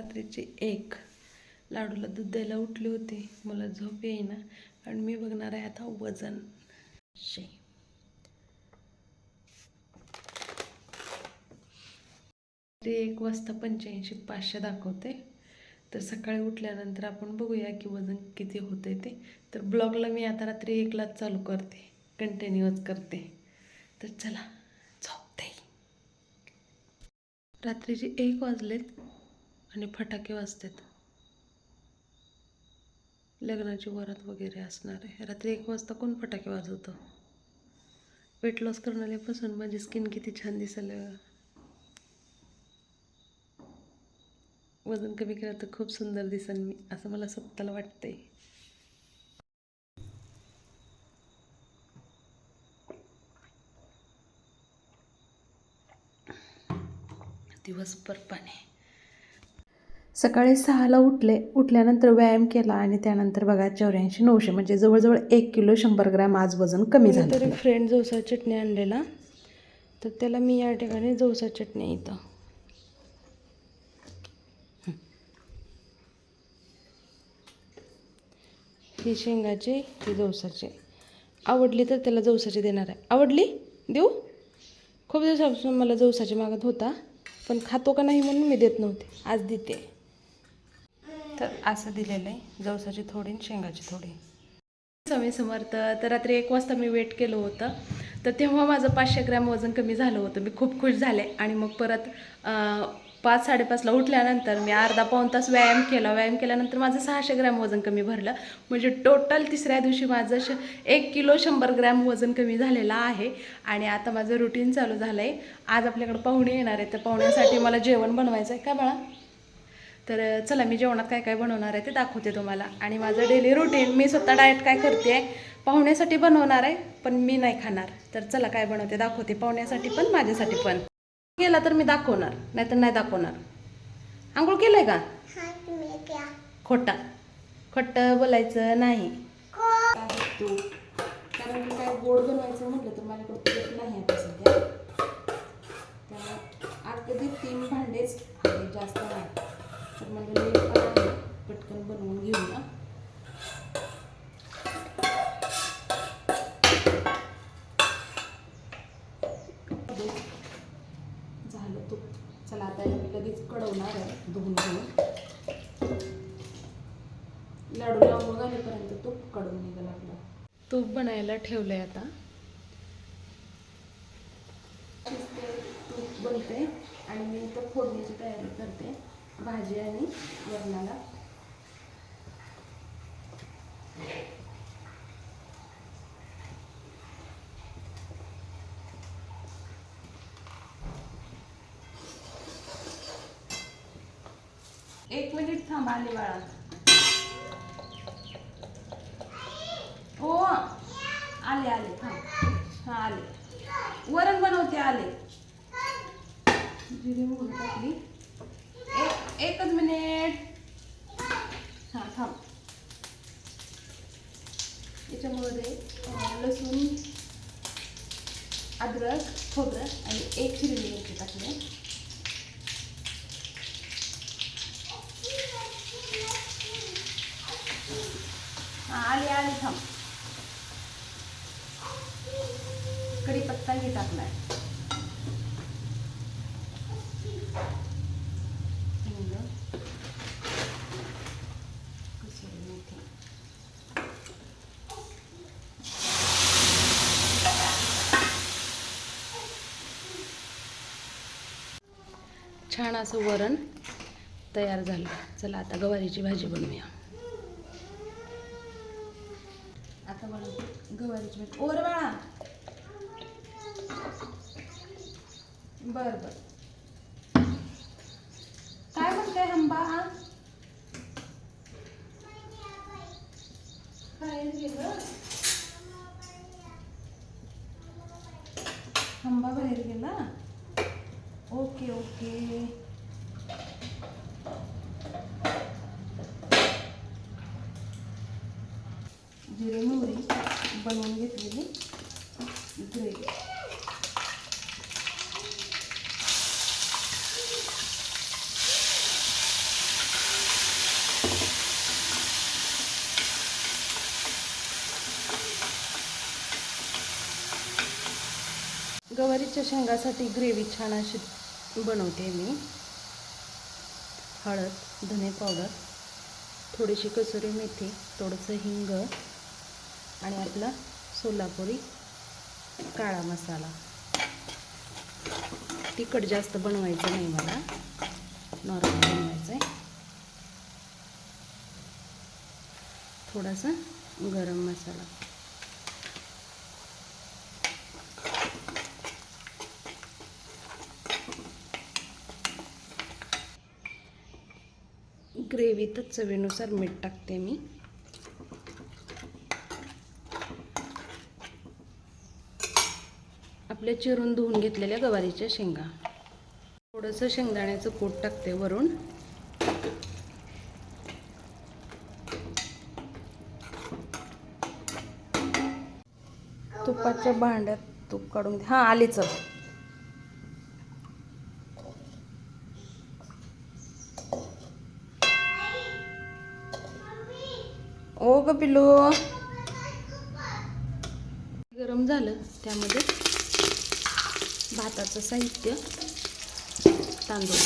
रात्रीची एक. लाडूला दूध द्यायला उठली होती. मला झोप येईना. आणि मी बघणार आहे आता वजन. शे. ते एक वाजता पंच्याऐंशी पाचशे दाखवते. तर सकाळी उठल्यानंतर आपण बघूया की वजन किती होते ते. तर ब्लॉगला मी आता रात्री एकलाच चालू करते. कंटिन्यूच करते. तर चला झोपते रात्रीचे एक वाजलेत. आणि फटाके वाजतात. लग्नाची वरात वगैरे असणार आहे. रात्री एक वाजता कोण फटाके वाजवतं? वेट लॉस करणाऱ्यापासून माझी स्किन किती छान दिसायला वजन कमी केलं तर खूप सुंदर दिसन मी असं मला स्वतःला वाटतंय. दिवसभर पाणी. सकाळी सहाला उठले उठल्यानंतर व्यायाम केला आणि त्यानंतर बघा चौऱ्याऐंशी नऊशे म्हणजे जवळजवळ एक किलो शंभर ग्रॅम आज वजन कमी झालं तरी फ्रेंड जोसा चटणी आणलेला. तर त्याला मी या ठिकाणी जोसा चटणी इथं. ही शेंगाची ही जवसाची आवडली तर त्याला जवसाची देणार आहे. आवडली? देऊ? खूप दिवसापासून मला जवसाची मागत होता पण खातो का नाही म्हणून मी देत नव्हते. आज देते. तर असं दिलेलं आहे. जवसाची थोडी आणि शेंगाची थोडी. स्वामी समर्थ तर रात्री एक वाजता मी वेट केलं होतं. तर तेव्हा माझं पाचशे ग्रॅम वजन कमी झालं होतं. मी खूप खुश झाले आणि मग परत पाच साडेपाचला उठल्यानंतर मी अर्धा पाऊण तास व्यायाम केला. व्यायाम केल्यानंतर माझं सहाशे ग्रॅम वजन कमी भरलं. म्हणजे टोटल तिसऱ्या दिवशी माझं श एक किलो शंभर ग्रॅम वजन कमी झालेलं आहे. आणि आता माझं रुटीन चालू झालं आहे आज आपल्याकडे पाहुणे येणार आहे तर पाहुण्यासाठी मला जेवण बनवायचं आहे का बाळा? तर चला मी जेवणात काय काय बनवणार आहे ते दाखवते तुम्हाला. आणि माझं डेली रुटीन मी स्वतः डाएट काय करते पाहुण्यासाठी बनवणार आहे पण मी नाही खाणार. तर चला काय बनवते दाखवते पाहुण्यासाठी पण माझ्यासाठी पण. गेला तर मी दाखवणार नाहीतर नाही दाखवणार. आंघोळ केलंय का? खोटा. खोटं बोलायचं नाही. तू. कारण काय गोड बनवायचं म्हटलं तर ठेवलं ठेवलंय आता. तूप बनते आणि मी इथं फोडणीची तयारी करते भाजी आणि वरणाला. एक मिनिट थांबा आले बाळा हो. आले आले. थांब हां आले. वरण बनवते आले. जिरे मोहरी टाकली. एक एकच मिनिट. हां थांब. याच्यामध्ये लसूण अद्रक खोबरं आणि एक हिरवी मिरची टाकली. हां आले थांब. कढीपत्ता ही टाकलाय छान असं वरण तयार झालं. चला आता गवारीची भाजी बनवूया. आता गवारीची भाजी. बर बर. काय म्हणते हंबा हा? हंबा बाहेर गेला? Okay okay. जिरे मोहरी बनवून घेतलेली ग्रेव्ही. मिरच्या शेंगासाठी ग्रेव्ही छान अशी बनवते मी. हळद धने पावडर थोडीशी कसुरी मेथी थोडंसं हिंग आणि आपला सोलापुरी काळा मसाला. तिखट जास्त बनवायचं नाही मला. नॉर्मल बनवायचं आहे थोडासा गरम मसाला. ग्रेव्हीतच चवीनुसार मीठ टाकते मी. आपल्या चिरून धुवून घेतलेल्या गवारीच्या शेंगा. थोडंसं शेंगदाण्याचं कूट टाकते वरून. तुपाच्या भांड्यात तूप काढून हां आली चव ओ ग पिलू गरम झालं त्यामध्ये भाताचं साहित्य तांदूळ.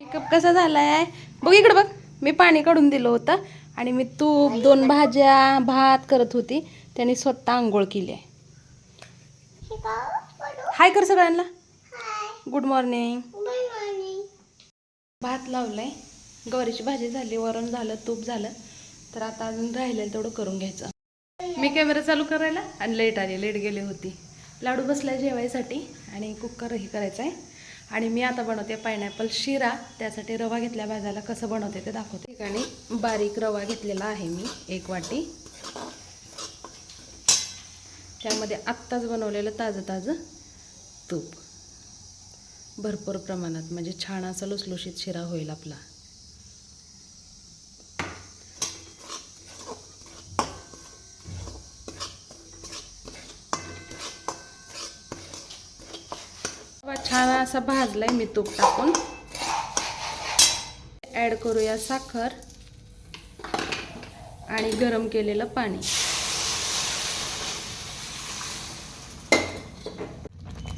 मेकअप कसा झालाय? बघ इकडं बघ. मी पाणी काढून दिलं होतं आणि मी तूप दोन भाज्या भात करत होती. त्याने स्वतः आंघोळ केली आहे. हाय कर सगळ्यांना. गुड मॉर्निंग भात लावलाय. गवारीची भाजी झाली वरण झालं तूप झालं. तर आता अजून राहिलेलं तेवढं करून घ्यायचं. मी कॅमेरा चालू करायला आणि लेट आली लेट गेली होती. लाडू बसला जेवायसाठी आणि कुकरही करायचं आहे. आणि मी आता बनवते पायनॅपल शिरा. त्यासाठी रवा घेतल्या भाजायला कसं बनवते ते दाखवते. ठिकाणी बारीक रवा घेतलेला आहे मी एक वाटी. त्यामध्ये आत्ताच बनवलेलं ताजं ताजं तूप. भरपूर प्रमाणात म्हणजे छान असा लुसलुशीत शिरा होईल आपला रवा थोडासा भाजला आहे मी तूप टाकून. ॲड करूया साखर आणि गरम केलेलं पाणी.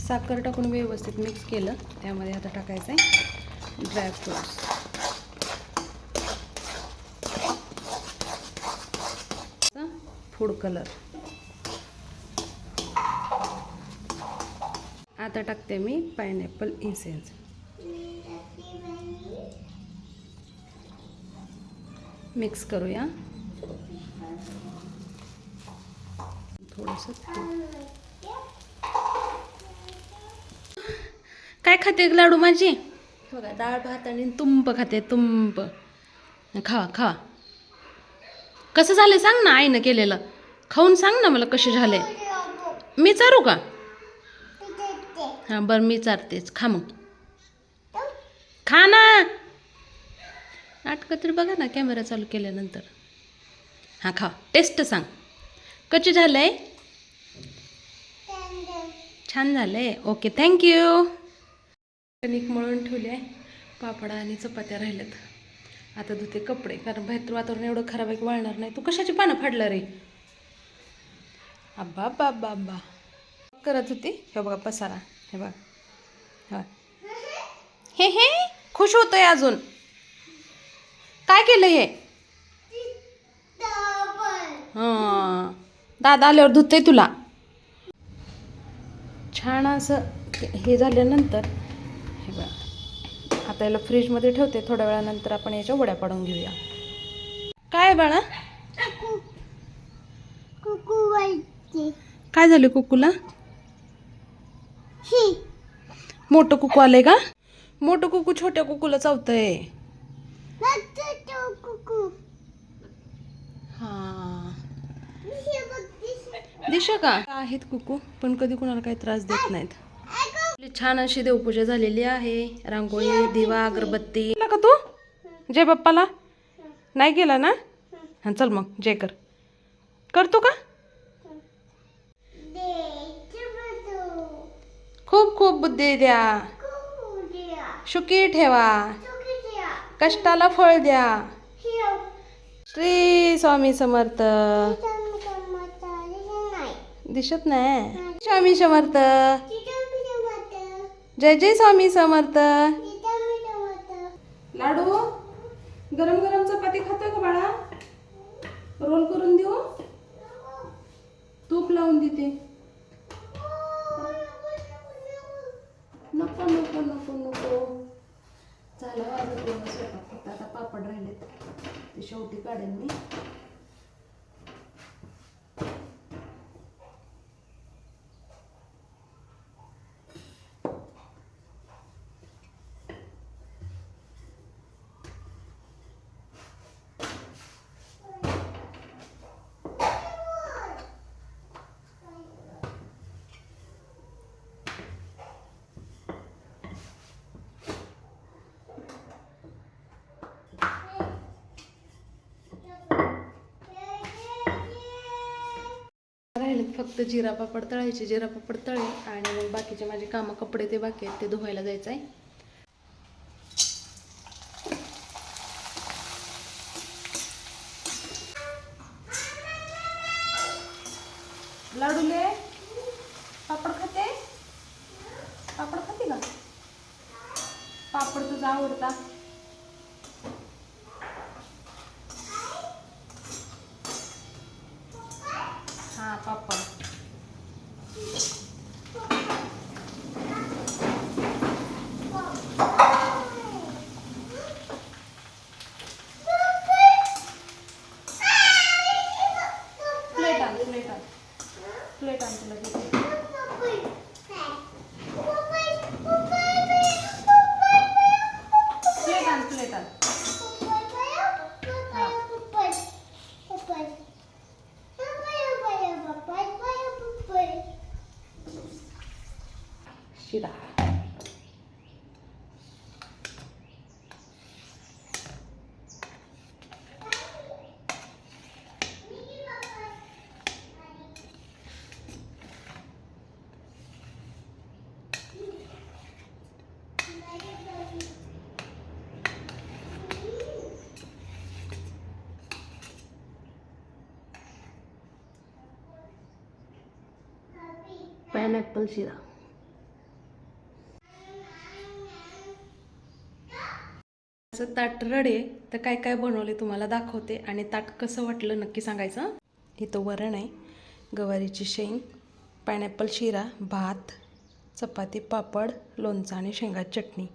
साखर टाकून व्यवस्थित मिक्स केलं. त्यामध्ये आता टाकायचं आहे ड्रायफ्रुट्स फूड कलर आता टाकते मी पायनॅपल इसेन्स मिक्स करूया. थोडंसं. काय खाते लाडू माझी? बघा डाळ भात आणि तुंप खाते तुंप खावा खावा कसं झालं सांग ना आईनं केलेलं. खाऊन सांग ना मला कसे झाले. मी चारू का? हां बरं मी चारतेच. खा मग. खा ना. नाटकं तरी बघा ना कॅमेरा चालू केल्यानंतर. हां खा. टेस्ट सांग. कशी झालं आहे छान झालं आहे ओके थँक्यू कणिक मळून ठेवली आहे पापडा आणि चपात्या राहिल्यात. आता धुते कपडे कारण बाहेर वातावरण एवढं खराब आहे की वाळणार नाही. तू कशाची पानं फाडलं रे? अब्बा अब्बा अब्बा अब्बा करत होती. हे बघा पसारा. हे बघा. हा हे हे? खुश होतोय अजून. काय केलं हे? हां. दादा आल्यावर धुतोय तुला. छान असं हे झाल्यानंतर हे बघा. आता याला फ्रीजमध्ये ठेवते थोड्या वेळानंतर आपण याच्या वड्या पाडून घेऊया. काय बाळा? काय झालं कुकूला? मोठं कुकू आलंय का? मोठं कुकू छोट्या कुकूला चावतंय. हा. दिशा का? आहेत कुकू पण कधी कुणाला काही त्रास देत नाहीत. छान अशी देवपूजा झालेली आहे. रांगोळी दिवा अगरबत्ती. का तू? जय बाप्पाला? नाही केला ना? हा चल मग जय कर. करतो का? खूप खूप बुद्धी द्या. सुखी ठेवा. कष्टाला फळ द्या. श्री स्वामी समर्थ. दिसत नाही. स्वामी समर्थ. जय जय स्वामी समर्थ. लाडू गरम गरम चपाती खातो का बाळा? रोल करून देऊ? तूप लावून देते. नको नको नको नको झालं माझं पूर्ण स्वयंपाक. फक्त आता पापड राहिलेत. ते शेवटी काढेन मी. राहिलेत फक्त जिरा पापड तळायचे जिरा पापड तळे आणि मग बाकीचे माझे कामं कपडे ते बाकी आहेत ते धुवायला जायचं आहे लाडूले पापड खाते पापड खाते का पापड तुझा आवडता हा पापड प्लेट आण प्लेट आण प्लेट आण तुला देते. प्लेट आण प्लेट आण शिरा पायनॅपल शिरा असं ताट रडे तर काय काय बनवले तुम्हाला दाखवते. आणि ताट कसं वाटलं नक्की सांगायचं? इथं वरण आहे. गवारीची शेंग पायनॅपल शिरा भात चपाती पापड लोणचं आणि शेंगाची चटणी.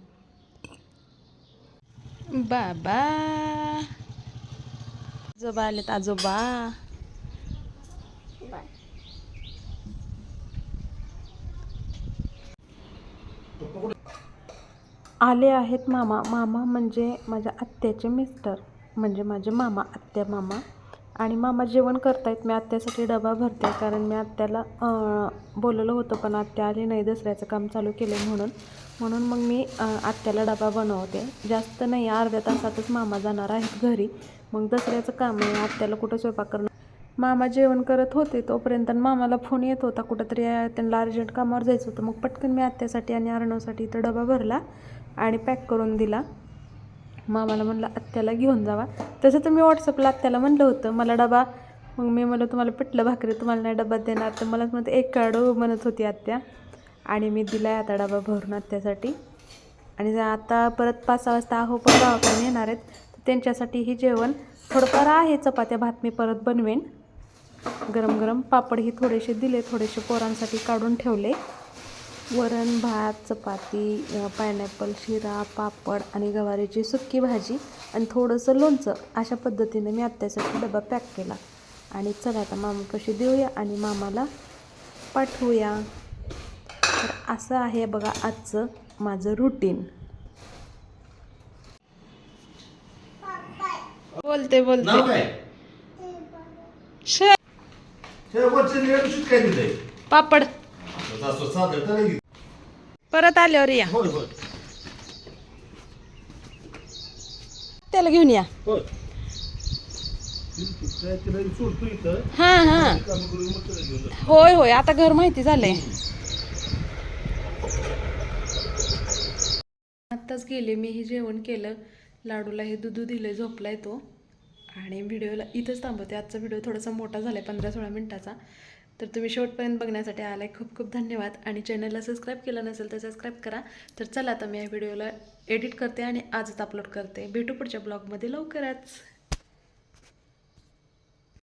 बाबा. आजोबा आलेत आजोबा. आले आहेत मामा. मामा म्हणजे माझ्या आत्याचे मिस्टर. म्हणजे माझे मामा आत्या मामा. आणि मामा जेवण करतायत मी आत्यासाठी डबा भरते कारण मी आत्याला बोललं बोलवलं होतं पण आत्या आली नाही दसऱ्याचं काम चालू केलं म्हणून. म्हणून मग मी आत्याला डबा बनवते. जास्त नाही अर्ध्या तासातच मामा जाणार आहेत घरी. मग दसऱ्याचं काम आहे आत्याला कुठं स्वयंपाक करणं? मामा जेवण करत होते तोपर्यंत मामाला फोन येत होता कुठंतरी त्यांना अर्जंट कामावर जायचं होतं. मग पटकन मी आत्यासाठी आणि अर्णवसाठी इथं डबा भरला आणि पॅक करून दिला. मामाला म्हणलं आत्याला घेऊन जावा. तसं तर मी व्हॉट्सअपला आत्याला म्हणलं होतं मला डबा. मग मी म्हणलं तुम्हाला पिठलं भाकरी तुम्हाला नाही डबा देणार. तर मला म्हणते एक काढू म्हणत होती आत्या. आणि मी दिला आहे आता डबा भरून आत्यासाठी. आणि आता परत पाच सहा वाजता आहो पण गावाकडून येणार आहेत. तर त्यांच्यासाठी हे जेवण थोडंफार आहे चपात्या भात मी परत बनवेन. गरम गरम पापडही थोडेसे दिले थोडेसे पोरांसाठी काढून ठेवले. वरण भात चपाती पायनॅपल शिरा पापड आणि गवारीची सुक्की भाजी आणि थोडंसं लोणचं अशा पद्धतीने मी आत्यासाठी डबा पॅक केला. आणि चला आता मामापाशी देऊया आणि मामाला पाठवूया. तर असं आहे बघा आजचं माझं रुटीन बोलते बोलते. पापड. परत आल्यावर या. त्याला घेऊन या. हां हां. होय होय आता घर माहिती झालंय. आत्ताच गेले मी हे जेवण केलं. लाडूला हे दुधू दिलं झोपलाय तो. आणि व्हिडिओला इथंच थांबवते. आजचा व्हिडिओ थोडासा मोठा झाला आहे पंधरा सोळा मिनटाचा. तर तुम्ही शेवटपर्यंत बघण्यासाठी आलाय. खूप खूप धन्यवाद. आणि चॅनलला सबस्क्राईब केलं नसेल तर सबस्क्राईब करा. तर चला आता मी या व्हिडिओला एडिट करते आणि आजच अपलोड करते. भेटू पुढच्या ब्लॉगमध्ये लवकरच.